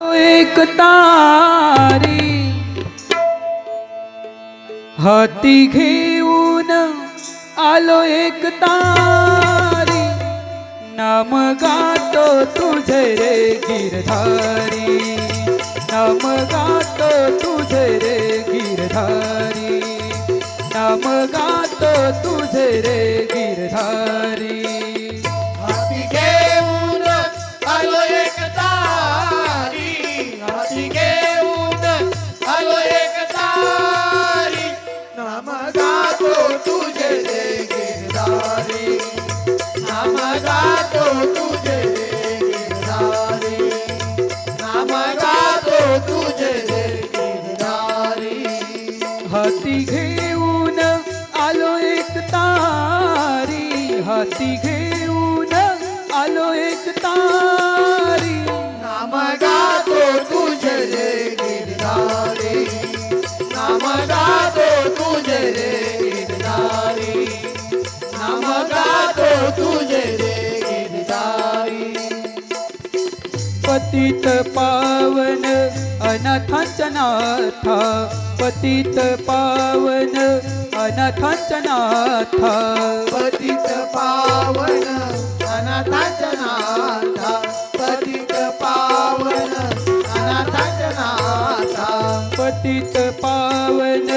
એક તારી હતી ઘેવું આલો એક તારી. નામ ગાતો તુજે રે ગીરધારી. mind. पतित पावन अनाथांच्या पतित पावन अनाथांच्या पतित पावन अनाथांच्या पतित पावन अनाथांच्या पतित पावन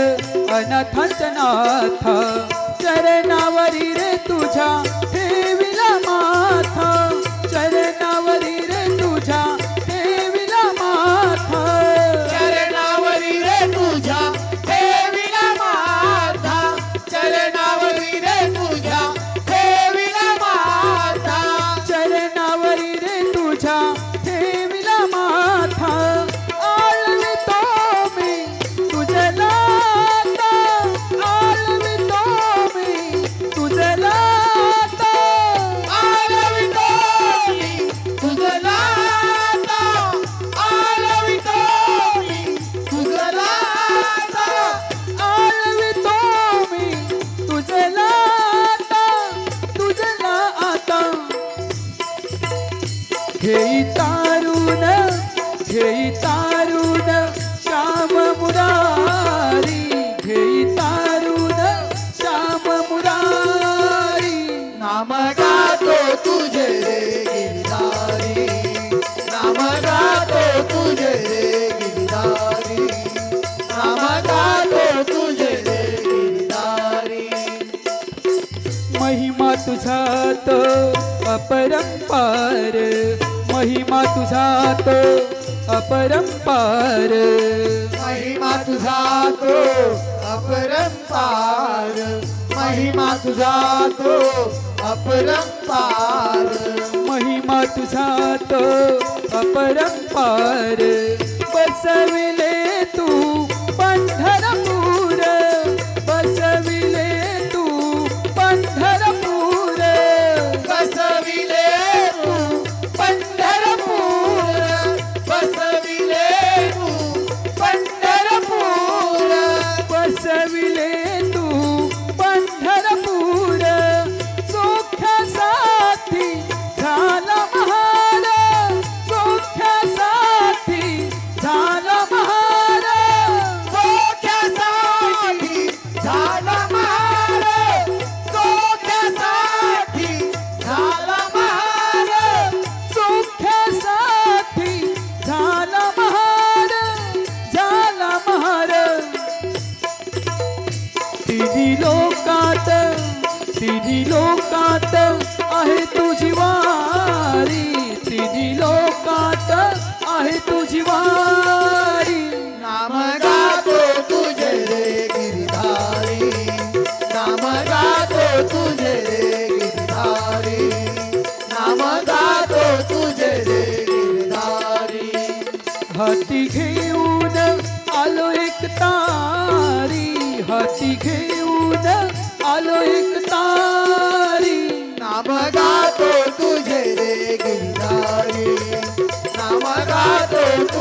अनाथांच्या तुझात अपरंपार महिमा तुझा तो अपरंपार महिमा तुझा तो अपरंपार महिमा तुझा तो अपरंपार बसविले हाती घेऊन आलो एक तारी. हाती घेऊन आलो एक तारी. नाम गातो तुझे रे गिरधारी. नाम गातो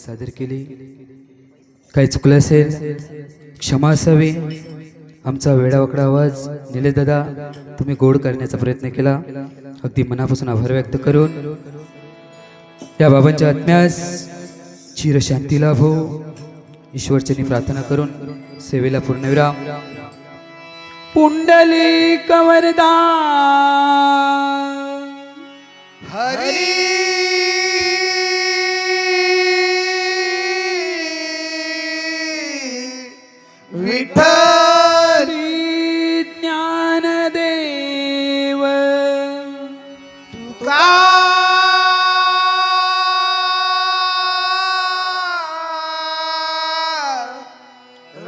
सादर केली. काही चुकलं असेल क्षमा असावी. आमचा वेडावकडा आवाज निले दादा तुम्ही गोड करण्याचा प्रयत्न केला. अगदी मनापासून आभार व्यक्त करून. या बाबांच्या आत्म्यास चिरशांती लाभो. ईश्वरचनी प्रार्थना करून सेवेला पूर्णविराम पुंडली कवरदा हरी विठ्ठल ज्ञानदेव. तुका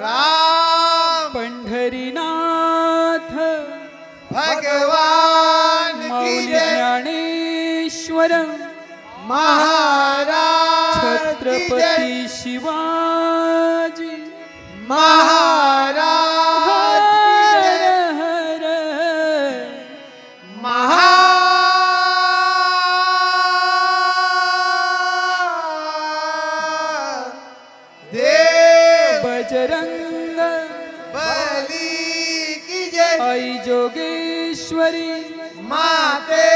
राम. पंढरीनाथ भगवान ज्ञानेश्वर महाराज छत्रपती शिवाजी महाराज બજરંગ બલી કી જય જોગેશ્વરી માતે